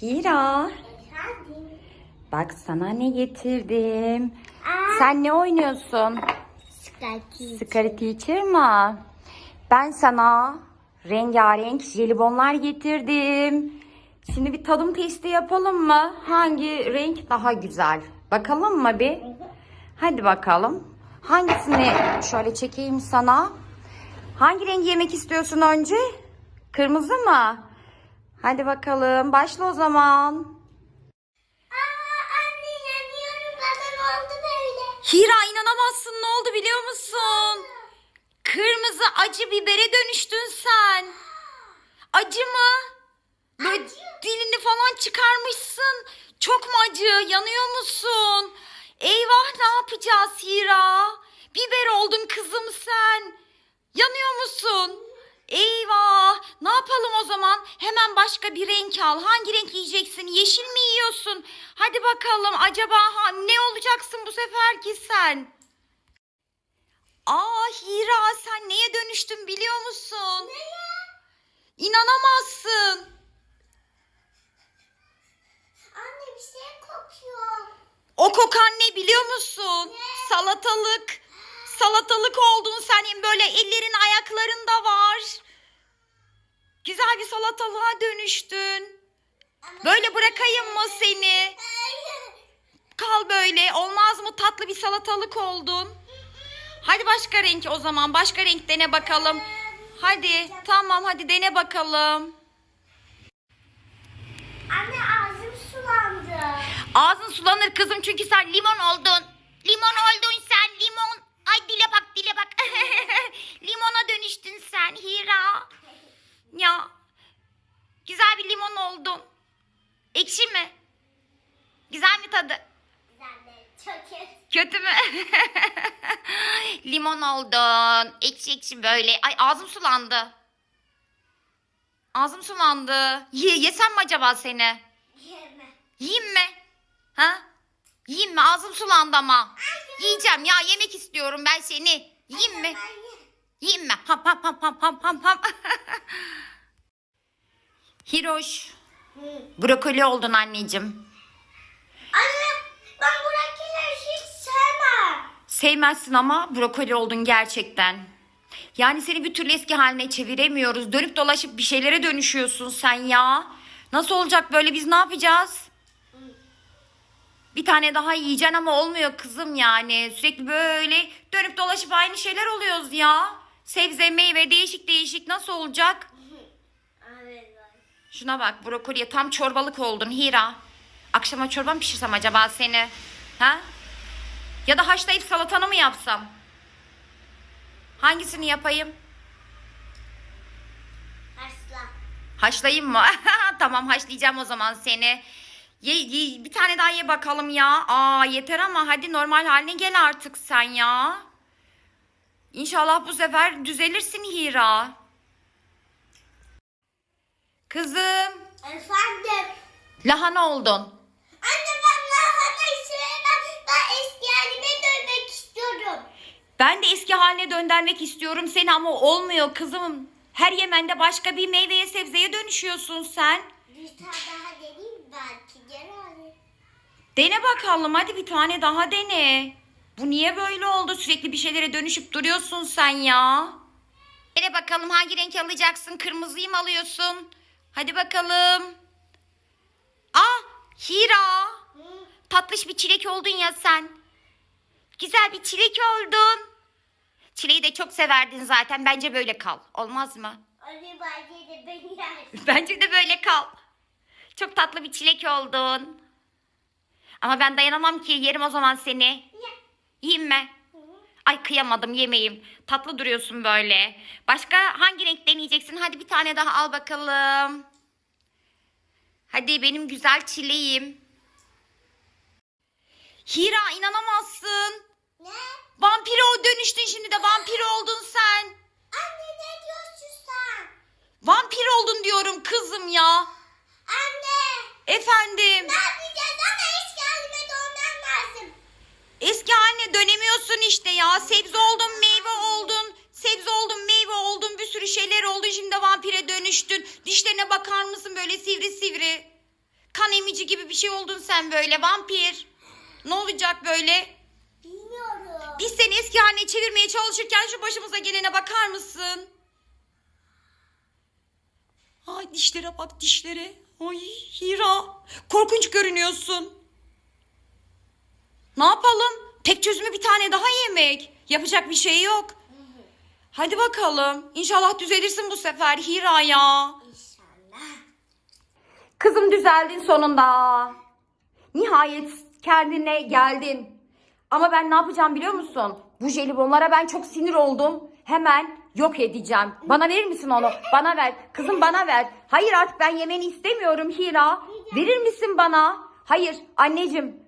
Hira, Efendim? bak sana ne getirdim. Aa, Sen ne oynuyorsun? Scary Teacher mı? Ben sana rengarenk jelibonlar getirdim. Şimdi bir tadım testi yapalım mı? Hangi renk daha güzel? Bakalım mı bir? Hadi bakalım. Hangisini şöyle çekeyim sana? Hangi rengi yemek istiyorsun önce? Kırmızı mı? Hadi bakalım. Başla o zaman. Aa, anne inanıyorum. Neden oldu böyle? Hira inanamazsın ne oldu biliyor musun? Kırmızı acı bibere dönüştün sen. Acı mı? Böyle Acı. dilini falan çıkarmışsın. Çok mu acı? Yanıyor musun? Eyvah ne yapacağız Hira? Biber oldun kızım sen. Yanıyor musun? Eyvah. Ne yapalım o zaman? Hemen başka bir renk al. Hangi renk yiyeceksin? Yeşil mi yiyorsun? Hadi bakalım. Acaba ha, ne olacaksın bu seferki sen? Aa Hira sen neye dönüştün biliyor musun? İnanamazsın. Anne bir şey kokuyor. O kokan ne biliyor musun? Ne? Salatalık. Salatalık oldun sen hem böyle ellerin ayakların da var. Güzel bir salatalığa dönüştün. Böyle bırakayım mı seni? Kal böyle. Olmaz mı? Tatlı bir salatalık oldun. Hadi başka renk o zaman. Başka renk dene bakalım. Hadi. Tamam hadi dene bakalım. Anne ağzım sulandı. Ağzın sulanır kızım çünkü sen limon oldun. Limon oldun sen. Ay dile bak dile bak. Limona dönüştün sen Hira. Ya. Güzel bir limon oldun. Ekşi mi? Güzel mi tadı? Çok kötü. Kötü mü? limon oldun. Ekşi ekşi böyle. Ay ağzım sulandı. Ağzım sulandı. Ye, yesem mi acaba seni? Yeme. Yiyeyim mi? Ha? Yiyeyim mi? Ağzım sulandı ama. Yiyeceğim ya yemek istiyorum ben seni. Yiyeyim mi? Yiyeyim mi? Ham ham ham ham ham ham ham. Hiroş. Hı. Brokoli oldun anneciğim. Anne ben buradakileri hiç sevmem. Sevmezsin ama brokoli oldun gerçekten. Yani seni bir türlü eski haline çeviremiyoruz. Dönüp dolaşıp bir şeylere dönüşüyorsun sen ya. Nasıl olacak böyle biz ne yapacağız? Bir tane daha yiyeceksin ama olmuyor kızım yani. Sürekli böyle dönüp dolaşıp aynı şeyler oluyoruz ya. Sebze, meyve değişik değişik nasıl olacak? Şuna bak brokoliye tam çorbalık oldun Hira. Akşama çorba mı pişirsem acaba seni? Ha? Ya da haşlayıp salatanı mı yapsam? Hangisini yapayım? Asla. Haşlayayım mı? tamam haşlayacağım o zaman seni. Ye, ye- bir tane daha ye bakalım ya. Aa yeter ama hadi normal haline gel artık sen ya. İnşallah bu sefer düzelirsin Hira. Kızım, Efendim. lahana oldun. Anne ben lahana sevmem. Ben eski halime dönmek istiyorum. Ben de eski haline döndürmek istiyorum seni ama olmuyor kızım. Her yemende başka bir meyveye sebzeye dönüşüyorsun sen. Bir tane daha deneyeyim belki. Dene bakalım hadi bir tane daha dene. Bu niye böyle oldu? Sürekli bir şeylere dönüşüp duruyorsun sen ya. Dene bakalım hangi renk alacaksın? Kırmızıyı mı alıyorsun? Hadi bakalım. Aa Hira. Tatlış bir çilek oldun ya sen. Güzel bir çilek oldun. Çileği de çok severdin zaten. Bence böyle kal. Olmaz mı? Bence de böyle kal. Çok tatlı bir çilek oldun. Ama ben dayanamam ki yerim o zaman seni. Ya. Yiyeyim mi? Hı. Ay kıyamadım yemeyeyim. Tatlı duruyorsun böyle. Başka hangi renk deneyeceksin? Hadi bir tane daha al bakalım. Hadi benim güzel çileğim. Hira inanamazsın. Ne? Vampire o dönüştün şimdi de vampir oldun sen. Anne ne diyorsun sen? Vampir oldun diyorum kızım ya. Anne. Efendim. Ne yapacağız ama eski halime dönmem lazım. Eski haline dönemiyorsun işte ya. Sebze oldun, meyve oldun. Sebze oldun, meyve oldun. Bir sürü şeyler oldu. Şimdi vampire dönüştün. Dişlerine bakar mısın böyle sivri sivri? kan emici gibi bir şey oldun sen böyle vampir. Ne olacak böyle? Bilmiyorum. Biz seni eski haline çevirmeye çalışırken şu başımıza gelene bakar mısın? Ay dişlere bak dişlere. Ay Hira. Korkunç görünüyorsun. Ne yapalım? Tek çözümü bir tane daha yemek. Yapacak bir şey yok. Hadi bakalım. İnşallah düzelirsin bu sefer Hira ya. İnşallah. Kızım düzeldin sonunda. Nihayet kendine geldin. Ama ben ne yapacağım biliyor musun? Bu jelibonlara ben çok sinir oldum. Hemen yok edeceğim. Bana verir misin onu? Bana ver. Kızım bana ver. Hayır artık ben yemeni istemiyorum Hira. Verir misin bana? Hayır anneciğim.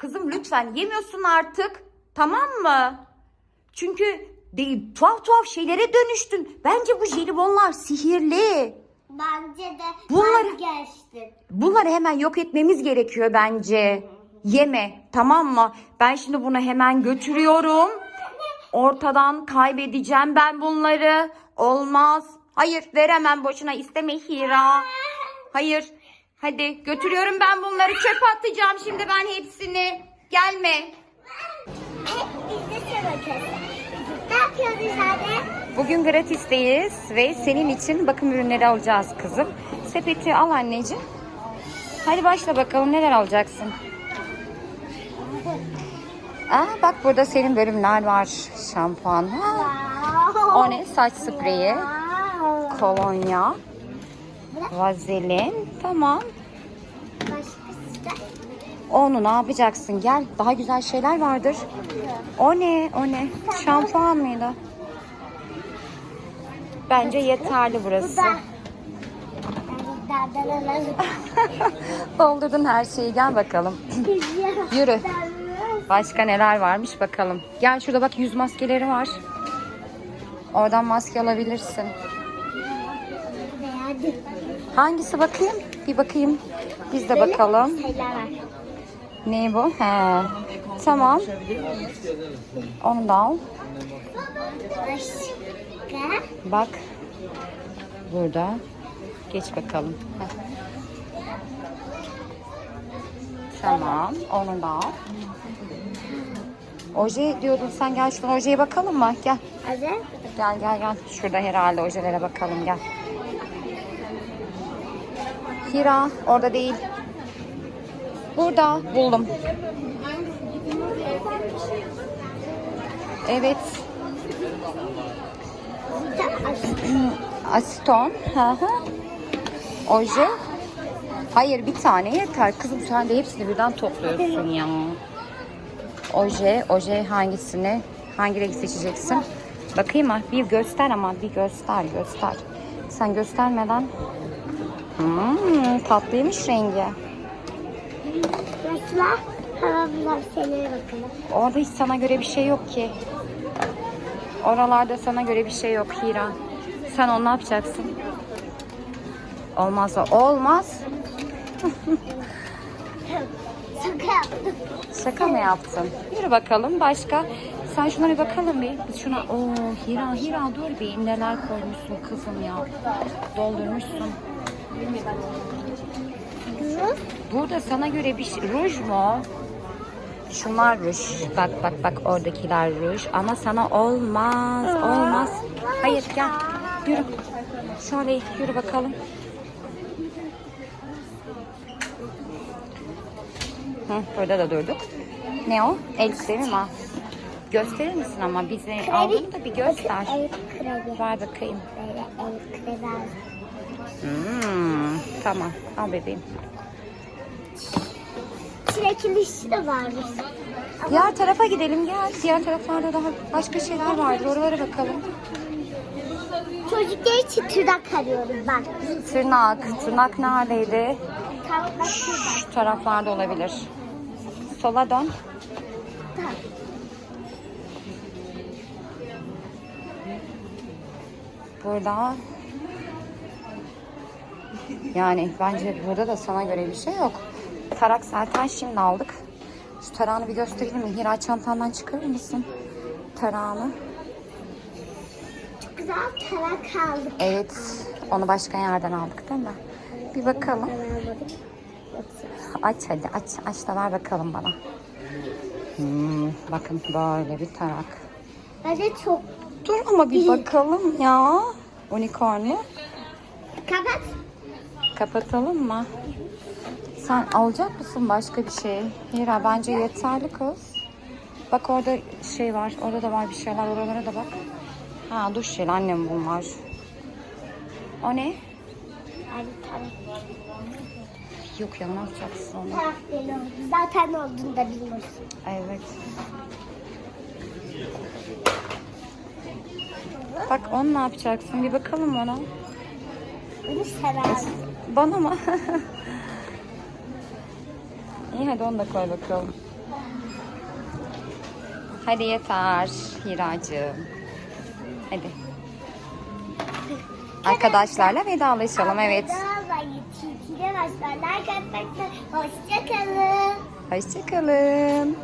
Kızım lütfen yemiyorsun artık. Tamam mı? Çünkü de, tuhaf tuhaf şeylere dönüştün. Bence bu jelibonlar sihirli. Bence de Bunları- vazgeçtim. Bunları hemen yok etmemiz gerekiyor bence. Yeme tamam mı? Ben şimdi bunu hemen götürüyorum. Ortadan kaybedeceğim ben bunları. Olmaz. Hayır veremem boşuna isteme Hira. Hayır. Hadi götürüyorum ben bunları çöpe atacağım şimdi ben hepsini. Gelme. Ne yapıyoruz anne? Bugün gratisteyiz ve senin için bakım ürünleri alacağız kızım. Sepeti al anneciğim. Hadi başla bakalım neler alacaksın. Aa, bak burada senin bölümler var. Şampuan. Ha, o ne? Saç spreyi, Wow. Kolonya, vazelin. Tamam. Başkası da. Onu ne yapacaksın? Gel. Daha güzel şeyler vardır. O ne? O ne? Şampuan mıydı? Bence yeterli Bu burası. Doldurdun her şeyi. Gel bakalım. Yürü. Başka neler varmış bakalım. Gel şurada bak yüz maskeleri var. Oradan maske alabilirsin. Beğendim. Hangisi bakayım? Bir bakayım. Biz de bakalım. Ne bu? He. Tamam. Onu da al. Bak. Burada. Geç bakalım. Heh. Tamam. Onu da al. Oje diyordun sen gel şuradan ojeye bakalım mı? Gel. Gel gel gel. Şurada herhalde ojelere bakalım gel. Hira orada değil. Burada buldum. Evet. Hı. Oje. Hayır bir tane yeter. Kızım sen de hepsini birden topluyorsun ya. Oje, oje hangisini, hangi renk seçeceksin? Bakayım mı? Bir göster ama bir göster, göster. Sen göstermeden. Hmm, tatlıymış rengi. Mesela havamlar şeylere bakalım. Orada hiç sana göre bir şey yok ki. Oralarda sana göre bir şey yok Hira. Sen onu ne yapacaksın? Olmaz o. Olmaz. Şaka yaptım. Şaka mı yaptın? Yürü bakalım başka. Sen şuna bir bakalım bir. Biz şuna Oo Hira Hira dur bir neler koymuşsun kızım ya. Doldurmuşsun. Burada sana göre bir şey. Ruj mu? Şunlar ruj. Bak bak bak oradakiler ruj. Ama sana olmaz. Olmaz. Hayır gel. Yürü. Şöyle yürü bakalım. Hı, burada da durduk. Ne o? El kremi mi? Gösterir misin ama bize aldığını da bir göster. El kremi. Ver bakayım. Böyle el kremi. Hmm, tamam. Al bebeğim. Çilekli işi de varmış. Diğer tarafa gidelim gel. Diğer taraflarda daha başka şeyler vardır. Oralara bakalım. Çocuklar için tırnak arıyorum ben. Tırnak. Tırnak neredeydi? Şu taraflarda olabilir. Sola dön. Tamam. Burada. Yani bence burada da sana göre bir şey yok. Tarak zaten şimdi aldık. Şu tarağını bir gösterelim mi? Hira çantandan çıkarır mısın? Tarağını. Çok güzel tarak aldık. Evet. Onu başka yerden aldık değil mi? Bir bakalım. Aç hadi aç. Aç da ver bakalım bana. Hmm, bakın böyle bir tarak. Bence çok. Dur ama bir bakalım ya. Unicorn'u. Kapat. Kapatalım mı? Sen alacak mısın başka bir şey? Hira bence yeterli kız. Bak orada şey var. Orada da var bir şeyler. Oralara da bak. Ha duş jeli annem bunlar. O ne? Yok ya ne yapacaksın? Oldu. Zaten olduğunu da bilmiyorsun. Evet. Bak onu ne yapacaksın? Bir bakalım ona. Bunu sever. Bana mı? İyi hadi onu da koy bakalım. Hadi yeter Hiracığım. Hadi. Arkadaşlarla vedalaşalım evet. Hoşçakalın. Hoşçakalın.